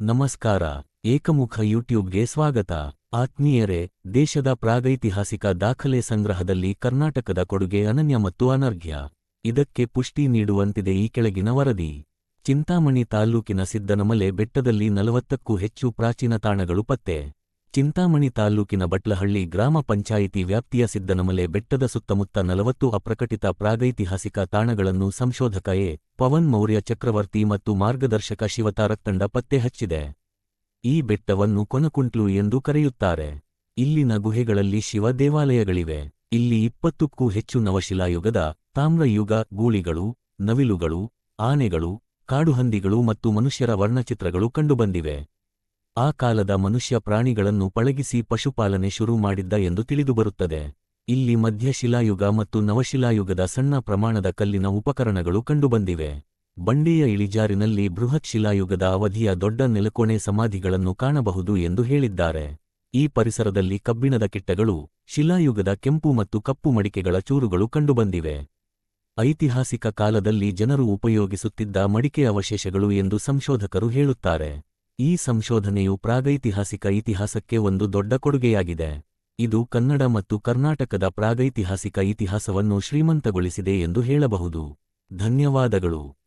ನಮಸ್ಕಾರ, ಏಕಮುಖ ಯೂಟ್ಯೂಬ್ಗೆ ಸ್ವಾಗತ. ಆತ್ಮೀಯರೇ, ದೇಶದ ಪ್ರಾಗೈತಿಹಾಸಿಕ ದಾಖಲೆ ಸಂಗ್ರಹದಲ್ಲಿ ಕರ್ನಾಟಕದ ಕೊಡುಗೆ ಅನನ್ಯ ಮತ್ತು ಅನರ್ಘ್ಯ. ಇದಕ್ಕೆ ಪುಷ್ಟಿ ನೀಡುವಂತಿದೆ ಈ ಕೆಳಗಿನ ವರದಿ. ಚಿಂತಾಮಣಿ ತಾಲ್ಲೂಕಿನ ಸಿದ್ದನಮಲೆ ಬೆಟ್ಟದಲ್ಲಿ ನಲವತ್ತಕ್ಕೂ ಹೆಚ್ಚು ಪ್ರಾಚೀನ ತಾಣಗಳು ಪತ್ತೆ. ಚಿಂತಾಮಣಿ ತಾಲ್ಲೂಕಿನ ಬಟ್ಲಹಳ್ಳಿ ಗ್ರಾಮ ಪಂಚಾಯಿತಿ ವ್ಯಾಪ್ತಿಯ ಸಿದ್ದನಮಲೆ ಬೆಟ್ಟದ ಸುತ್ತಮುತ್ತ ನಲವತ್ತು ಅಪ್ರಕಟಿತ ಪ್ರಾಗೈತಿಹಾಸಿಕ ತಾಣಗಳನ್ನು ಸಂಶೋಧಕ ಎ ಪವನ್ ಮೌರ್ಯ ಚಕ್ರವರ್ತಿ ಮತ್ತು ಮಾರ್ಗದರ್ಶಕ ಶಿವತಾರಕ್ ತಂಡ ಪತ್ತೆ ಹಚ್ಚಿದೆ. ಈ ಬೆಟ್ಟವನ್ನು ಕೊನಕುಂಟ್ಲು ಎಂದು ಕರೆಯುತ್ತಾರೆ. ಇಲ್ಲಿನ ಗುಹೆಗಳಲ್ಲಿ ಶಿವ ದೇವಾಲಯಗಳಿವೆ. ಇಲ್ಲಿ ಇಪ್ಪತ್ತಕ್ಕೂ ಹೆಚ್ಚು ನವಶಿಲಾಯುಗದ ತಾಮ್ರಯುಗ ಗೂಳಿಗಳು, ನವಿಲುಗಳು, ಆನೆಗಳು, ಕಾಡುಹಂದಿಗಳು ಮತ್ತು ಮನುಷ್ಯರ ವರ್ಣಚಿತ್ರಗಳು ಕಂಡುಬಂದಿವೆ. ಆ ಕಾಲದ ಮನುಷ್ಯ ಪ್ರಾಣಿಗಳನ್ನು ಪಳಗಿಸಿ ಪಶುಪಾಲನೆ ಶುರು ಮಾಡಿದ್ದ ಎಂದು ತಿಳಿದುಬರುತ್ತದೆ. ಇಲ್ಲಿ ಮಧ್ಯಶಿಲಾಯುಗ ಮತ್ತು ನವಶಿಲಾಯುಗದ ಸಣ್ಣ ಪ್ರಮಾಣದ ಕಲ್ಲಿನ ಉಪಕರಣಗಳು ಕಂಡುಬಂದಿವೆ. ಬಂಡೆಯ ಇಳಿಜಾರಿನಲ್ಲಿ ಬೃಹತ್ ಶಿಲಾಯುಗದ ಅವಧಿಯ ದೊಡ್ಡ ನೆಲಕೋಣೆ ಸಮಾಧಿಗಳನ್ನು ಕಾಣಬಹುದು ಎಂದು ಹೇಳಿದ್ದಾರೆ. ಈ ಪರಿಸರದಲ್ಲಿ ಕಬ್ಬಿಣದ ಕಿಟ್ಟಗಳು, ಶಿಲಾಯುಗದ ಕೆಂಪು ಮತ್ತು ಕಪ್ಪು ಮಡಿಕೆಗಳ ಚೂರುಗಳು ಕಂಡುಬಂದಿವೆ. ಐತಿಹಾಸಿಕ ಕಾಲದಲ್ಲಿ ಜನರು ಉಪಯೋಗಿಸುತ್ತಿದ್ದ ಮಡಿಕೆ ಅವಶೇಷಗಳು ಎಂದು ಸಂಶೋಧಕರು ಹೇಳುತ್ತಾರೆ. ಈ ಸಂಶೋಧನೆಯು ಪ್ರಾಗೈತಿಹಾಸಿಕ ಇತಿಹಾಸಕ್ಕೆ ಒಂದು ದೊಡ್ಡ ಕೊಡುಗೆಯಾಗಿದೆ. ಇದು ಕನ್ನಡ ಮತ್ತು ಕರ್ನಾಟಕದ ಪ್ರಾಗೈತಿಹಾಸಿಕ ಇತಿಹಾಸವನ್ನು ಶ್ರೀಮಂತಗೊಳಿಸಿದೆ ಎಂದು ಹೇಳಬಹುದು. ಧನ್ಯವಾದಗಳು.